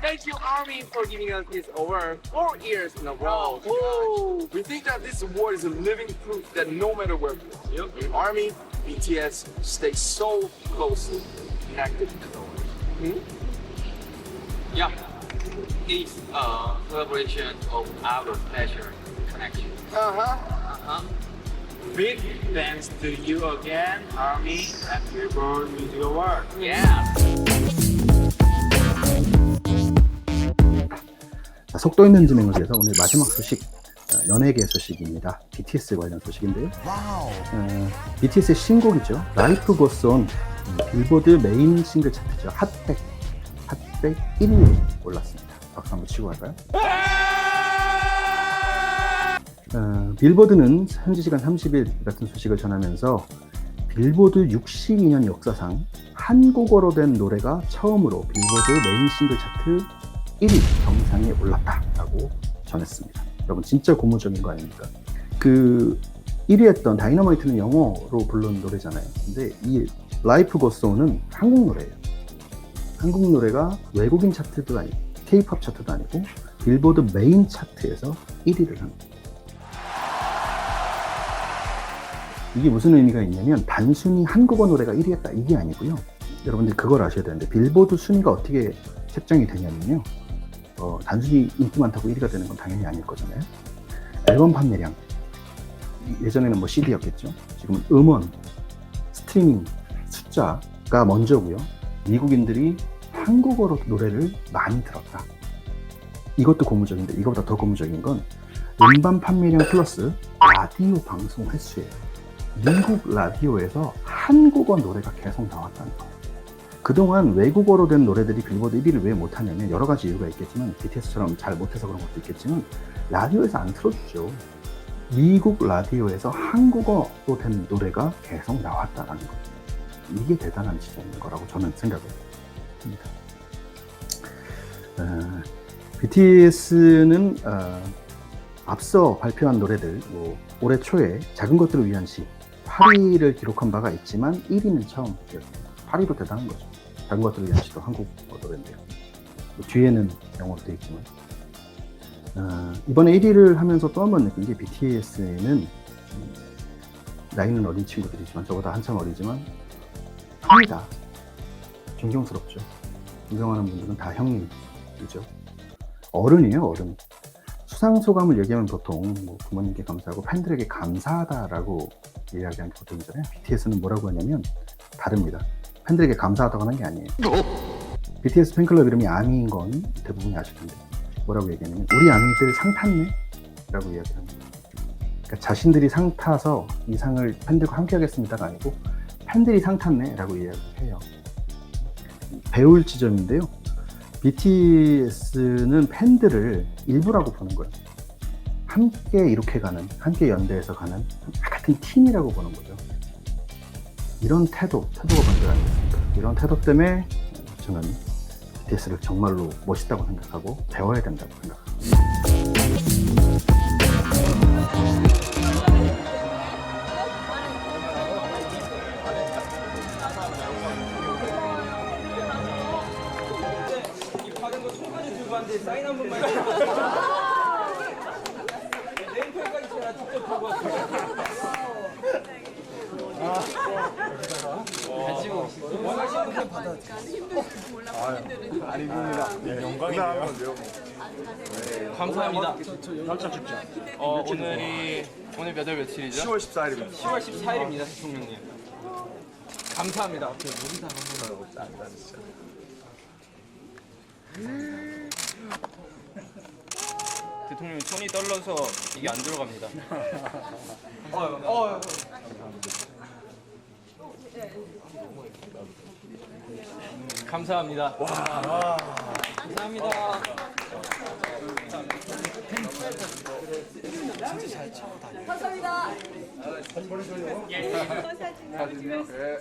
Thank you, Army, for giving us this award four years in a row. Woo! We think that this award is a living proof that no matter where you are, in Army, BTS stay so closely connected to the world. Yeah, it's a celebration of our pleasure connection. Uh-huh. Uh-huh. Big thanks to you again, Army and Billboard Music Award. Yeah. 속도 있는 진행을 위해서 오늘 마지막 소식 어, 연예계 소식입니다. BTS 관련 소식인데요. 어, BTS의 신곡이죠. 라이프 고스온 빌보드 메인 싱글 차트죠. 핫백 핫백 1위에 올랐습니다. 박수 한번 치고 갈까요? 어, 빌보드는 현지 시간 30일 같은 소식을 전하면서 빌보드 62년 역사상 한국어로 된 노래가 처음으로 빌보드 메인 싱글 차트 1위 정상에 올랐다라고 전했습니다. 여러분 진짜 고무적인 거 아닙니까? 그 1위 했던 다이너마이트는 영어로 부른 노래잖아요. 근데 이 라이프 고소는 한국 노래예요. 한국 노래가 외국인 차트도 아니고 K-팝 차트도 아니고 빌보드 메인 차트에서 1위를 합니다. 이게 무슨 의미가 있냐면 단순히 한국어 노래가 1위 했다 이게 아니고요. 여러분들 그걸 아셔야 되는데 빌보드 순위가 어떻게 책정이 되냐면요. 어, 단순히 인기 많다고 1위가 되는 건 당연히 아닐 거잖아요. 앨범 판매량. 예전에는 뭐 CD였겠죠. 지금은 음원, 스트리밍 숫자가 먼저고요. 미국인들이 한국어로 노래를 많이 들었다. 이것도 고무적인데 이거보다 더 고무적인 건 음반 판매량 플러스 라디오 방송 횟수예요. 미국 라디오에서 한국어 노래가 계속 나왔다는 거예요. 그동안 외국어로 된 노래들이 빌보드 1위를 왜 못하냐면 여러 가지 이유가 있겠지만 BTS처럼 잘 못해서 그런 것도 있겠지만 라디오에서 안 틀어주죠. 미국 라디오에서 한국어로 된 노래가 계속 나왔다라는 거. 이게 대단한 지점인 거라고 저는 생각을 합니다. 어, BTS는 어, 앞서 발표한 노래들, 뭐 올해 초에 작은 것들을 위한 시 8위를 기록한 바가 있지만 1위는 처음이었습니다. 8위도 대단한 거죠. 작은 것들을 위한 시도 한국 노래인데요. 뭐 뒤에는 영어로 되어 있지만 어, 이번에 1위를 하면서 또 한 번 느낀 게 BTS는 나이는 어린 친구들이지만 저보다 한참 어리지만 형이다. 존경스럽죠. 존경하는 분들은 다 형님이죠. 어른이에요, 어른. 수상 소감을 얘기하면 보통 뭐 부모님께 감사하고 팬들에게 감사하다라고 이야기하는 게 보통이잖아요. BTS는 뭐라고 하냐면 다릅니다. 팬들에게 감사하다고 하는 게 아니에요. BTS 팬클럽 이름이 아미인 건 대부분이 아실 텐데 뭐라고 얘기하냐면 우리 아미들 상 탔네? 라고 이야기를 합니다. 그러니까 자신들이 상 타서 이 상을 팬들과 함께 하겠습니다가 아니고 팬들이 상 탔네? 라고 이야기해요. 배울 지점인데요. BTS는 팬들을 일부라고 보는 거예요. 함께 이렇게 가는, 함께 연대해서 가는 같은 팀이라고 보는 거죠. 이런 태도, 태도가 먼저 아니겠습니까? 이런 태도 때문에 저는 BTS를 정말로 멋있다고 생각하고 배워야 된다고 생각합니다. 사인 한 번만 제가 직접 왔어요. 감사합니다. 어, 오늘이 오늘 몇월 며칠이죠? 10월 14일입니다. 10월 14일입니다, 대통령님. 감사합니다. 대통령님 손이 떨려서 이게 안 들어갑니다. 어, 어, 감사합니다. 감사합니다. 사진이요? 네. 하나, 둘, 셋. 하나, 둘, 셋.